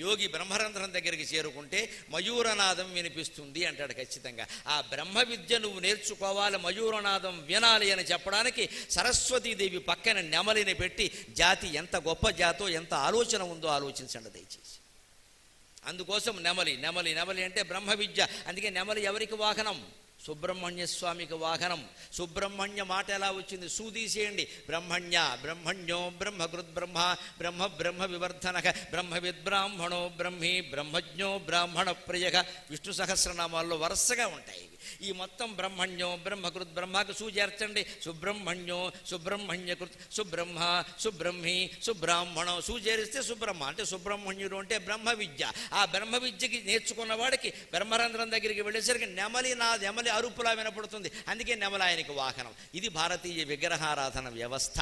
యోగి బ్రహ్మరంధ్రం దగ్గరికి చేరుకుంటే మయూరనాదం వినిపిస్తుంది అంటాడు ఖచ్చితంగా. ఆ బ్రహ్మ విద్య నువ్వు నేర్చుకోవాలి మయూరనాదం వినాలి అని చెప్పడానికి సరస్వతీదేవి పక్కన నెమలిని పెట్టి జాతి ఎంత గొప్ప జాతో ఎంత ఆలోచన ఉందో ఆలోచించండి దయచేసి. అందుకోసం నెమలి నెమలి నెమలి అంటే బ్రహ్మ విద్య. అందుకే నెమలి ఎవరికి వాహనం? సుబ్రహ్మణ్య స్వామికి వాహనం. సుబ్రహ్మణ్య మాట ఎలా వచ్చింది? సూదీసేయండి. బ్రహ్మణ్య బ్రహ్మణ్యో బ్రహ్మకృత్ బ్రహ్మ బ్రహ్మ బ్రహ్మ వివర్ధనక బ్రహ్మ విద్బ్రాహ్మణో బ్రహ్మి బ్రహ్మజ్ఞో బ్రాహ్మణ ప్రియక. విష్ణు సహస్రనామాల్లో వరుసగా ఉంటాయి ఈ మొత్తం బ్రహ్మణ్యో బ్రహ్మకృత్ బ్రహ్మకు సూచేర్చండి సుబ్రహ్మణ్యో సుబ్రహ్మణ్యకృత్ సుబ్రహ్మ సుబ్రహ్మి సుబ్రాహ్మణం సూచేరిస్తే సుబ్రహ్మ. అంటే సుబ్రహ్మణ్యుడు అంటే బ్రహ్మ విద్య ఆ బ్రహ్మ విద్యకి నేర్చుకున్న వాడికి బ్రహ్మరంధ్రం దగ్గరికి వెళ్ళేసరికి నెమలి నా నెమలి అరుపులా వినపడుతుంది అందుకే నెమల ఆయనకి వాహనం. ఇది భారతీయ విగ్రహారాధన వ్యవస్థ.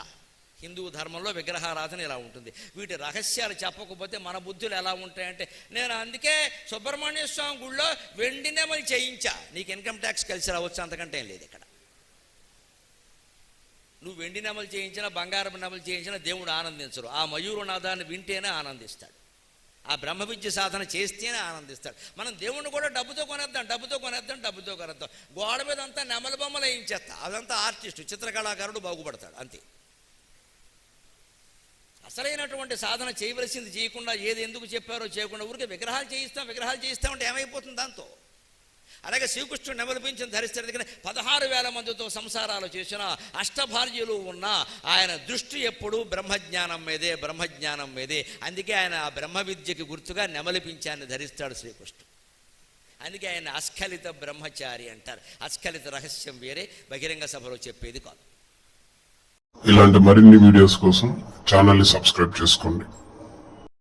హిందూ ధర్మంలో విగ్రహారాధన ఇలా ఉంటుంది. వీటి రహస్యాలు చెప్పకపోతే మన బుద్ధులు ఎలా ఉంటాయంటే నేను అందుకే సుబ్రహ్మణ్య స్వామి గుళ్ళో వెండి నెమలి చేయించా. నీకు ఇన్కమ్ ట్యాక్స్ కలిసి రావచ్చు అంతకంటే ఏం లేదు ఇక్కడ. నువ్వు వెండి నెమలు చేయించినా బంగారం నెమలు చేయించినా దేవుడు ఆనందించరు. ఆ మయూరనాదాన్ని వింటేనే ఆనందిస్తాడు. ఆ బ్రహ్మ విద్య సాధన చేస్తేనే ఆనందిస్తాడు. మనం దేవుణ్ణి కూడా డబ్బుతో కొనేద్దాం డబ్బుతో కొనేద్దాం డబ్బుతో కొనేద్దాం. గోడ మీద అంతా నెమల బొమ్మలు వేయించేస్తా. అదంతా ఆర్టిస్టు చిత్రకళాకారుడు బాగుపడతాడు అంతే. అసలైనటువంటి సాధన చేయవలసింది చేయకుండా ఏది ఎందుకు చెప్పారో చేయకుండా ఊరికే విగ్రహాలు చేయిస్తాం విగ్రహాలు చేయిస్తామంటే ఏమైపోతుంది దాంతో? అలాగే శ్రీకృష్ణుడు నెమలిపించిన ధరిస్తాడు. ఎందుకంటే పదహారు వేల మందితో సంసారాలు చేసిన అష్టభార్యులు ఉన్న ఆయన దృష్టి ఎప్పుడు బ్రహ్మజ్ఞానం మీదే బ్రహ్మజ్ఞానం మీదే. అందుకే ఆయన ఆ బ్రహ్మ విద్యకి గుర్తుగా నెమలిపించాన్ని ధరిస్తాడు శ్రీకృష్ణుడు. అందుకే ఆయన అస్ఖలిత బ్రహ్మచారి అంటారు. అస్ఖలిత రహస్యం వేరే బహిరంగ సభలో చెప్పేది కాదు. ఇలాంటి మరిన్ని వీడియోస్ కోసం ఛానల్ని సబ్స్క్రైబ్ చేసుకోండి.